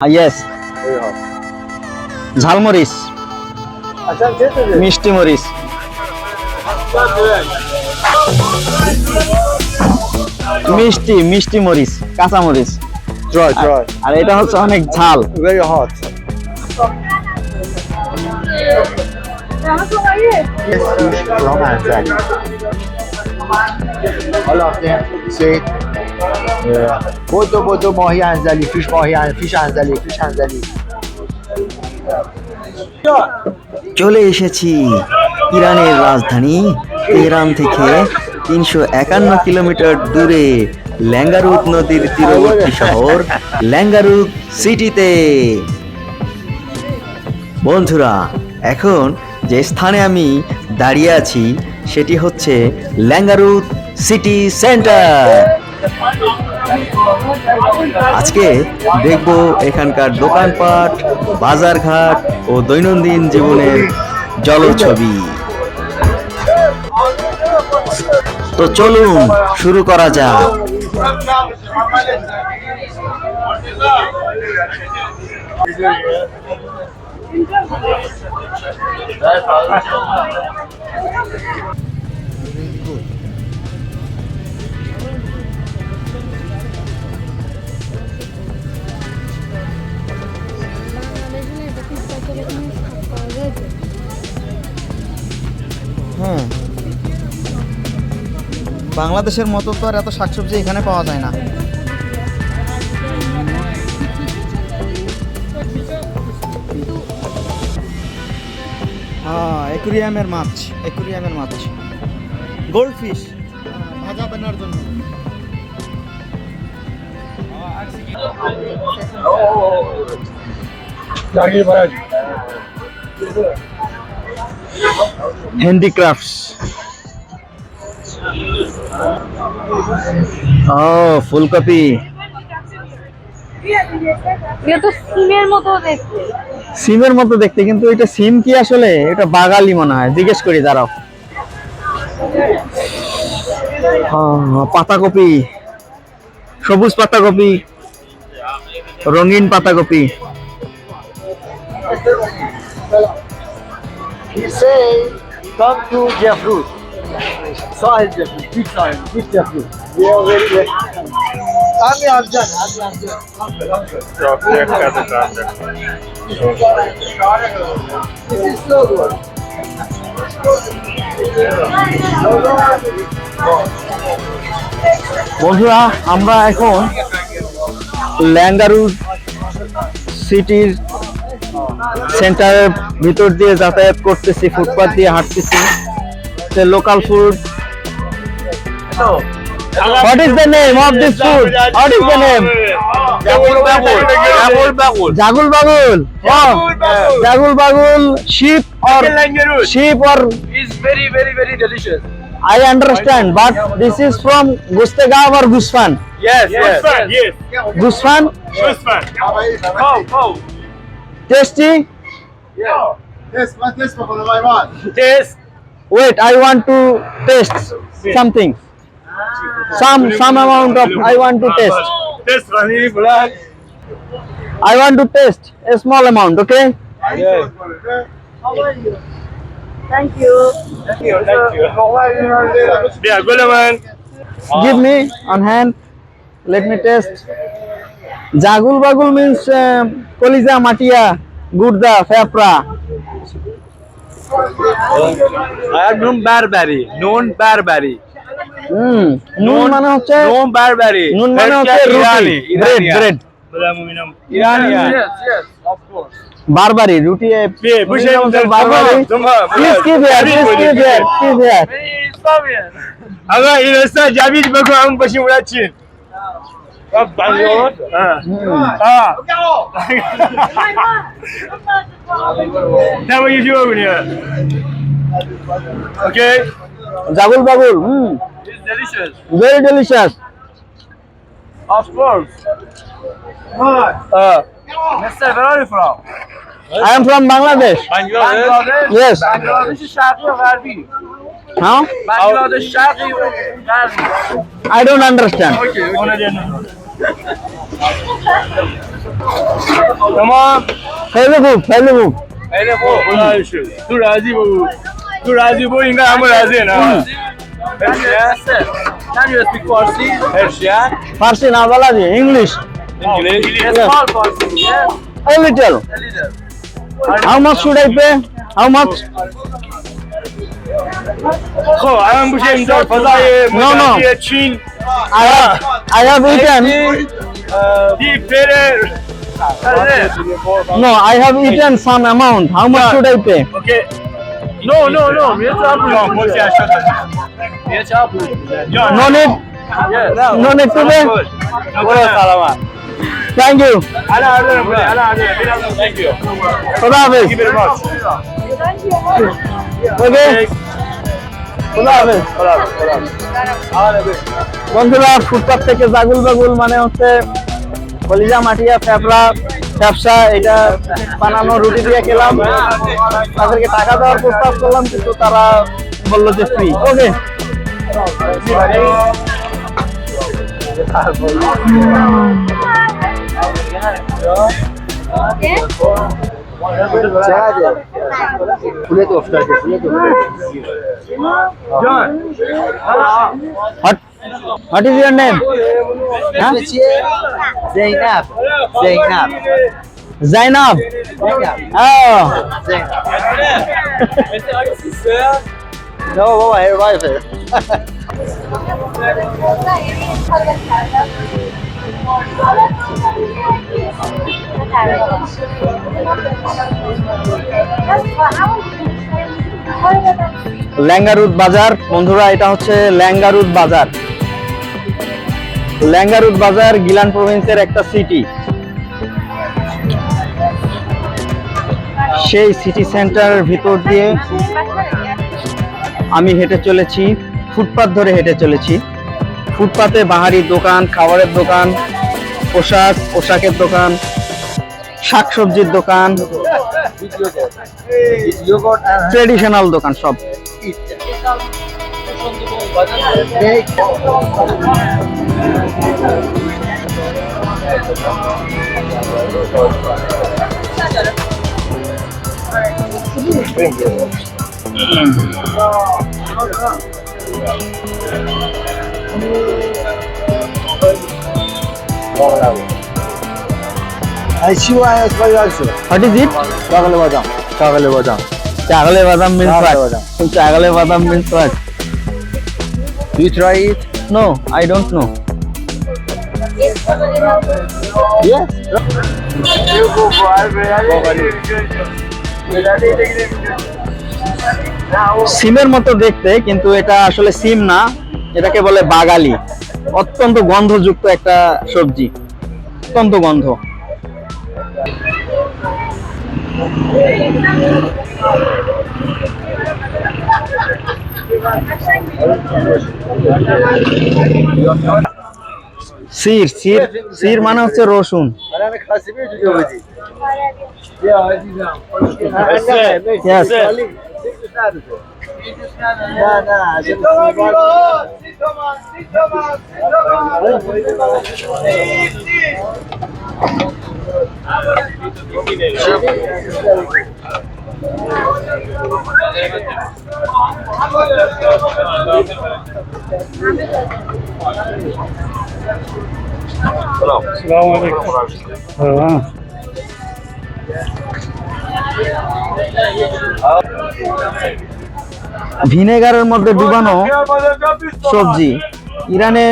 Yes ঝালমরিচ মিষ্টি মরিচ মিষ্টি মিষ্টি মরিচ কাঁচা মরিচ. আর এটা হচ্ছে অনেক ঝাল Very hot. Yes. All of them bodo mahi Anzali, fish mahi An- fish Anzali, fish Anzali. চলে এসেছি ইরানের রাজধানী তেহরান থেকে তিনশো একান্ন কিলোমিটার দূরে ল্যাঙ্গারুত নদীর তীরবর্তী শহর ল্যাঙ্গারুত সিটিতে। বন্ধুরা এখন যে স্থানে আমি দাঁড়িয়ে আছি সেটি হচ্ছে ল্যাঙ্গারুত সিটি সেন্টার। আজকে দেখব এখানকার দোকানপাট বাজারঘাট ও দৈনন্দিন জীবনের জলছবি। তো চলুন শুরু করা যাক। বাংলাদেশের মতো তো আর এত শাকসবজি এখানে পাওয়া যায় না। একুরিয়ামের মাছ একুরিয়ামের মাছ। গোল্ড ফিশ ভাজা বানার জন্য। হ্যান্ডিক্রাফটস। ও ফুলকপি। এটা তো সিমের মতো দেখতে। সিমের মতো দেখতে কিন্তু এটা সিম কি আসলে? এটা বাগালি মনে হয়। জিজ্ঞেস করি দাঁড়াও। আহ, পাতাকপি। সবুজ পাতাকপি। রঙিন পাতাকপি। He say, come to. Sahil Jeffrut, big Sahil, big Jeffrut. We are very late. আমি আফজান আমি আফজান This is slow one. বন্ধুরা আমরা এখন ল্যাঙ্গারু সিটির সেন্টারের ভিতর দিয়ে যাতায়াত করতেছি ফুটপাথ দিয়ে হাঁটতেছি local food what is the name of this food what is the name জাগুল বাগুল জাগুল বাগুল sheep or sheep or It's very, very, very delicious. I understand but this is from Gustegav or Gusfan Yes, yes. Yes. Gusfan Oh, oh. tasty Yes, man, this one for my man. Taste. wait i want to test something. Some some amount of i want to ah, test. i want to test a small amount okay? Yes. how are you? Thank you. Thank you thank you. How are you give me on hand. Let me test. Jagul bagul means uh, koliza matia gurda fepra. Known Barberry. Known Barberry. হুম নুন মানে হচ্ছে Known Barberry. নুন মানে হচ্ছে রুটি bread bread course. বারবারি রুটি. বারবারি please keep here please keep here keep here Ama inanırsa Cavit Baku'nun Up by road. Ah. That what you do over here. Okay. Jagul bagul. Hmm. It's delicious. Very delicious. Of course. Ah. Mister, where are you from? I am from Bangladesh. Bangladesh. Yes. Bangladesh is Sharqi or Gharbi? Huh? Bangladesh Shaqi I don't understand. Okay, okay. tamam. Pehli bu, pehli bu. Pehli bu. Buna şu. Tu razı bu. Tu razı bu inga ama razı na. Hmm. Persia. Can you speak Farsi? Persia. Farsi na wala ji English. English. Yes, small Farsi. Yeah. A little. A little. How much should I pay? How much? Oh, خب الان بوشه اینجا فضای مجازی چین الان بودم deep water No, I have eaten some amount. How much should I pay? Okay. No, no, no. No need. No need to pay. Thank you. Thank you. Thank you. Okay. বন্ধুরা, ফুটপাত থেকে জাগুল বাগুল মানে হচ্ছে কলিজা মাটিয়া ফ্যাপড়া ব্যবসা এটা বানানো রুটি দিয়ে খেলাম। তাদেরকে টাকা দেওয়ার প্রস্তাব করলাম, কিন্তু তারা বলল যে ফ্রি। ওকে। ফুলে What, what is your name? Huh? Zainab. Zainab. Zainab. Oh. no, no, I wife. ল্যাঙ্গারুদ বাজার, বন্ধুরা, এটা হচ্ছে ল্যাঙ্গারুদ বাজার। ল্যাঙ্গারুদ বাজার, গিলান প্রভিন্সের একটা সিটি সেই সিটি সেন্টারের ভিতর দিয়ে আমি হেঁটে চলেছি, ফুটপাত ধরে হেঁটে চলেছি। ফুটপাতে বাহারি দোকান, খাবারের দোকান, পোশাক, পোশাকের দোকান শাকসবজির দোকান ট্রেডিশনাল দোকান সব cake. I what is it. চাগলে বাদাম। চাগলে হোয়াট বাদাম। You try it? Yes. For সিমের মতো দেখতে কিন্তু এটা আসলে সিম না। এটাকে বলে বাগালি। অত্যন্ত গন্ধযুক্ত একটা সবজি। অত্যন্ত গন্ধ। সির সির সির মানে হচ্ছে রসুন Bana ভিনেগারের মধ্যে ডুবানো সবজি। ইরানে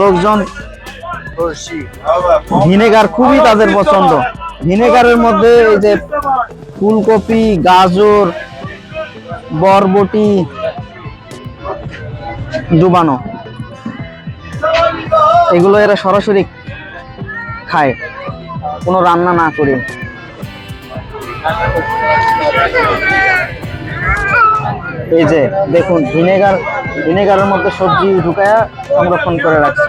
লোকজন ভিনেগার খুবই তাদের পছন্দ। ভিনেগারের মধ্যে এই যে ফুলকপি, গাজর, বরবটি, ডুবানো, এগুলো এরা সরাসরি খায়। কোনো রান্না না করে। এই যে দেখুন, ভিনেগার, ভিনেগারের মধ্যে সবজি ঢুকায়া সংরক্ষণ করে রাখছে।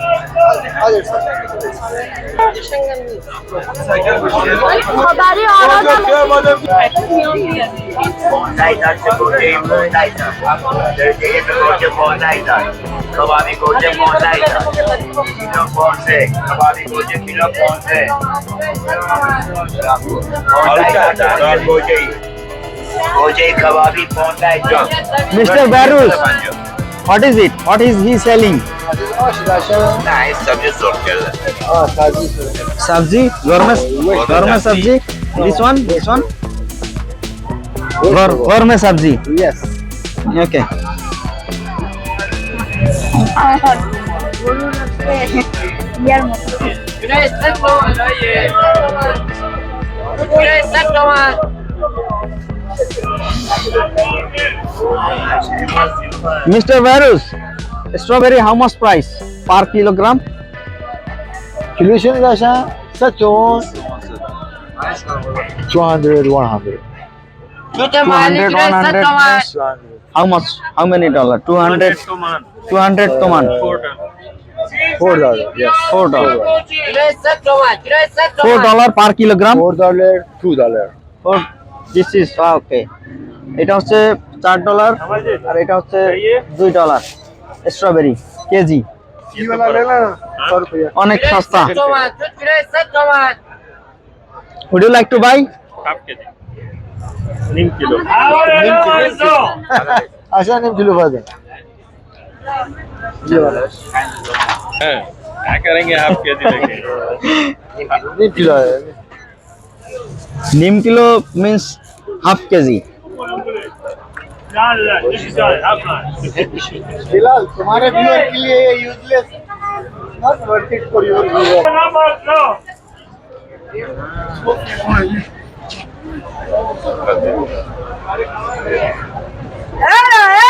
खबरी Montajda się godzej montajda. Jedziemy godzie montajda. Kebabı godzie montajda. Kilo ponce. Kebabı godzie kilo ponce. Montajda godzie. Godzie kebabı montajda. Mr. Barus, What is it? What is he selling? नहीं सब्ज़ी सब्ज़ी गोरमे गोरमे सब्ज़ी दिस वन दिस वन गोर गोरमे सब्ज़ी yes okay Gracias. Mr. Barus, strawberry how much price per kilogram? किलोशन कशा सचोन 200 100 200, 100. How much? How many dollar? 200. 200 toman. Four dollar yes 4 dollar. 4 dollar per kilogram. Four dollar two dollar Four. This is ah, okay. এটা হচ্ছে 4 dollar আর এটা হচ্ছে 2 dollar strawberry KG ये वाला लेना सौ रुपया অনেক সস্তা Would you like to buy? अच्छा निम किलो बाद ये वाला क्या करेंगे आप के देंगे निम किलो है নিম কিলো মিন্স হাফ কেজি फिलहाल तुम्हारे व्यूअर के लिए ये useless not worth it for your viewer market over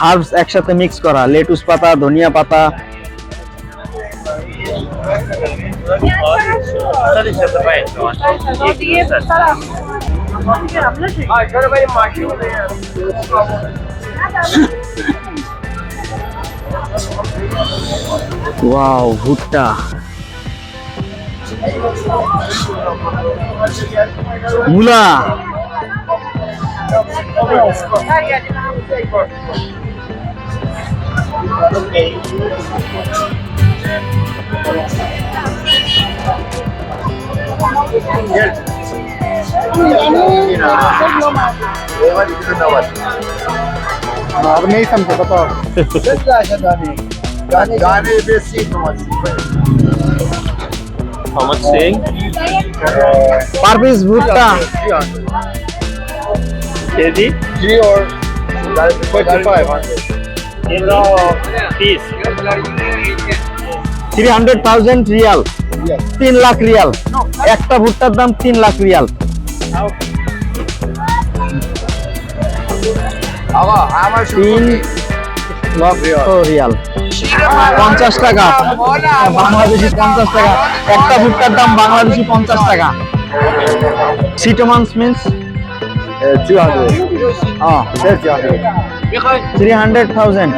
Herbs একসাথে মিক্স করা লেটুস পাতা ধনিয়া পাতা। ওয়াও ভুট্টা। মূলা। अब नहीं समझे बताओ गाने गाने पे सीख How much saying? Per piece bhutta. KG? G or 4500. এগুলো পিস থ্রি হান্ড্রেড রিয়াল তিন লাখ রিয়াল একটা ভুট্টার দাম তিন লাখ রিয়াল তিন পঞ্চাশ টাকা। বাংলাদেশি পঞ্চাশ টাকা। একটা ভুট্টার দাম বাংলাদেশি পঞ্চাশ টাকা। সিটোমান্স মিন্স 200 হ্যাঁ 200 থ্রি হান্ড্রেড থাউজেন্ড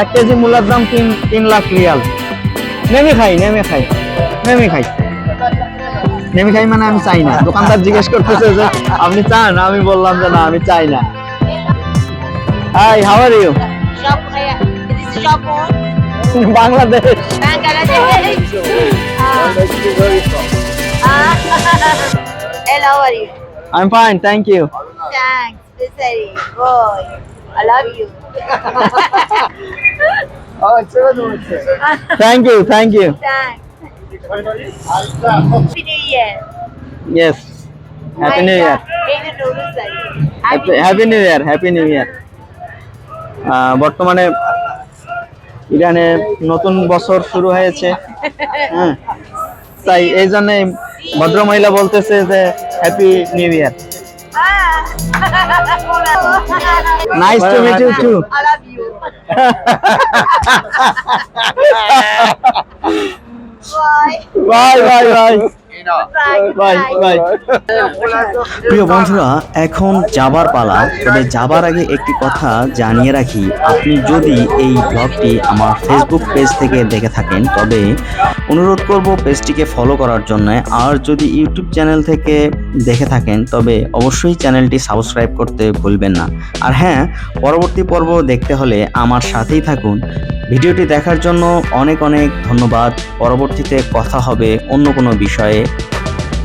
এক কেজি মূলার দাম তিন তিন লাখ রিয়াল। নেমে খাই নেমে খাই নেমে খাই। নেমে খাই মানে আমি চাই না। দোকানদার জিজ্ঞেস করতেছে যে আপনি চান? আমি বললাম যে না আমি চাই না। Hi how are you Bangladesh you? Fine thank you Thanks, Desiree, boy, I love you. thank you, thank you. Thanks. Happy New Year. Yes. Happy New Year. Happy new year happy new year বর্তমানে ইরানে নতুন বছর শুরু হয়েছে হ্যাঁ তাই এই জন্য ভদ্র মহিলা বলতেছে যে happy new year nice to meet you too. I love you. bye. Bye, bye, bye. প্রিয় বন্ধুরা, এখন যাবার পালা, তবে যাবার আগে একটি কথা জানিয়ে রাখি। আপনি যদি এই ব্লগটি আমার ফেসবুক পেজ থেকে দেখে থাকেন, তবে অনুরোধ করব পেজটিকে ফলো করার জন্য। আর যদি ইউটিউব চ্যানেল থেকে দেখে থাকেন, তবে অবশ্যই চ্যানেলটি সাবস্ক্রাইব করতে ভুলবেন না। আর হ্যাঁ পরবর্তী পর্ব দেখতে হলে আমার সাথেই থাকুন। ভিডিওটি দেখার জন্য অনেক অনেক ধন্যবাদ। পরবর্তীতে কথা হবে অন্য কোনো বিষয়ে।